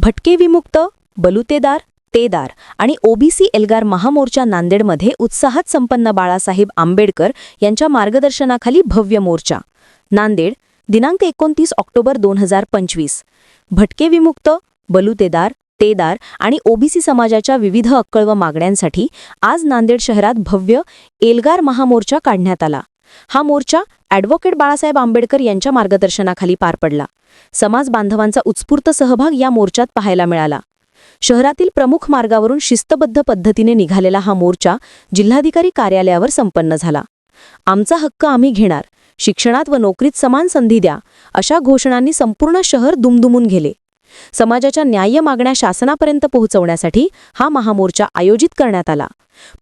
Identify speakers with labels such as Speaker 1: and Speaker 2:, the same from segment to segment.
Speaker 1: भटके विमुक्त बलुतेदार तेदार आणि ओबीसी एल्गार महामोर्चा नांदेडमध्ये उत्साहात संपन्न बाळासाहेब आंबेडकर यांच्या मार्गदर्शनाखाली भव्य मोर्चा. नांदेड दिनांक एकोणतीस ऑक्टोबर दोन हजार पंचवीस. भटके विमुक्त बलुतेदार तेदार आणि ओबीसी समाजाच्या विविध अक्कळ व मागण्यांसाठी आज नांदेड शहरात भव्य एल्गार महामोर्चा काढण्यात आला. हा मोर्चा ॲडव्होकेट बाळासाहेब आंबेडकर यांच्या मार्गदर्शनाखाली पार पडला. समाज बांधवांचा उत्स्फूर्त सहभाग या मोर्चात पाहायला मिळाला. शहरातील प्रमुख मार्गावरून शिस्तबद्ध पद्धतीने निघालेला हा मोर्चा जिल्हाधिकारी कार्यालयावर संपन्न झाला. आमचा हक्क आम्ही घेणार. शिक्षणात व नोकरीत समान संधी द्या अशा घोषणांनी संपूर्ण शहर दुमदुमून गेले. समाजाच्या न्याय्य मागण्या शासनापर्यंत पोहोचवण्यासाठी हा महामोर्चा आयोजित करण्यात आला.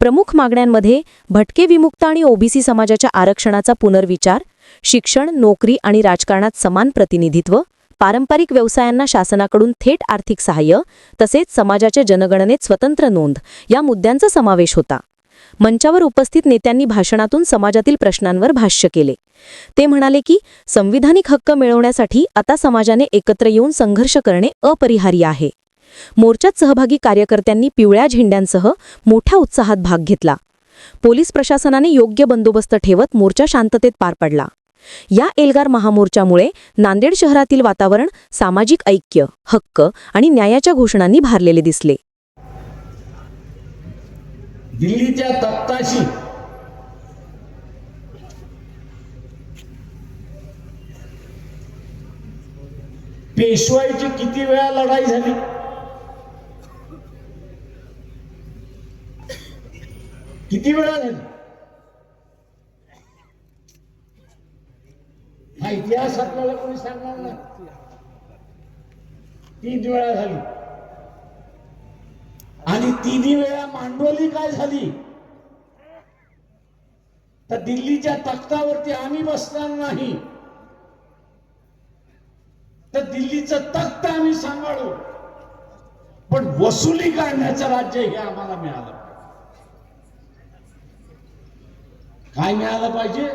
Speaker 1: प्रमुख मागण्यांमध्ये भटके विमुक्त आणि ओबीसी समाजाच्या आरक्षणाचा पुनर्विचार शिक्षण नोकरी आणि राजकारणात समान प्रतिनिधित्व पारंपरिक व्यवसायांना शासनाकडून थेट आर्थिक सहाय्य तसेच समाजाच्या जनगणनेत स्वतंत्र नोंद या मुद्द्यांचा समावेश होता. मंचावर उपस्थित नेत्यांनी भाषणातून समाजातील प्रश्नांवर भाष्य केले. ते म्हणाले की संविधानिक हक्क मिळवण्यासाठी आता समाजाने एकत्र येऊन संघर्ष करणे अपरिहार्य आहे. मोर्चात सहभागी कार्यकर्त्यांनी पिवळ्या झेंड्यांसह मोठ्या उत्साहात भाग घेतला. पोलीस प्रशासनाने योग्य बंदोबस्त ठेवत मोर्चा शांततेत पार पडला. या एल्गार महामोर्चामुळे नांदेड शहरातील वातावरण सामाजिक ऐक्य हक्क आणि न्यायाच्या घोषणांनी भारलेले दिसले.
Speaker 2: दिल्लीच्या तख्ताशी पेशवाईची किती वेळा लढाई झाली? किती वेळा झाली? हा इतिहास आपल्याला कोणी सांगणार नाही. तीन वेळा झाली. आणि तिन्ही वेळा मांडवली काय झाली? तर दिल्लीच्या तख्तावरती आम्ही बसणार नाही. तर दिल्लीचं तख्त आम्ही सांभाळू. पण वसुली काढण्याचं राज्य हे आम्हाला मिळालं. काय मिळालं पाहिजे?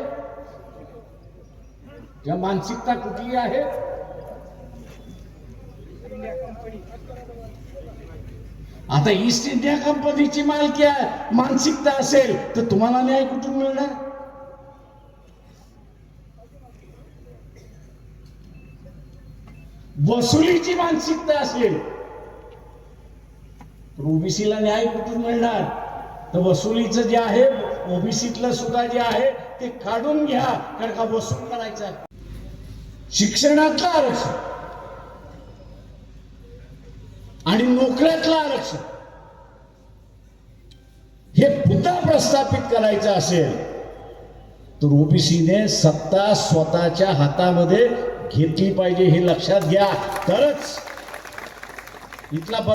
Speaker 2: या मानसिकता कुठली आहे? आता ईस्ट इंडिया कंपनीची मालकी मानसिकता असेल तर तुम्हाला न्याय कुठून मिळणार? वसुलीची मानसिकता असेल तर ओबीसीला न्याय कुठून मिळणार? तर वसुलीचं जे आहे ओबीसीतलं सुद्धा जे आहे ते काढून घ्या कारण का वसूल करायचं आहे. शिक्षणातलं आरक्षण. आणि नोकऱ्यातलं आरक्षण. हे पुन्हा प्रस्थापित करायचं असेल तर ओबीसीने सत्ता स्वतःच्या हातामध्ये घेतली पाहिजे हे लक्षात घ्या. तरच इथला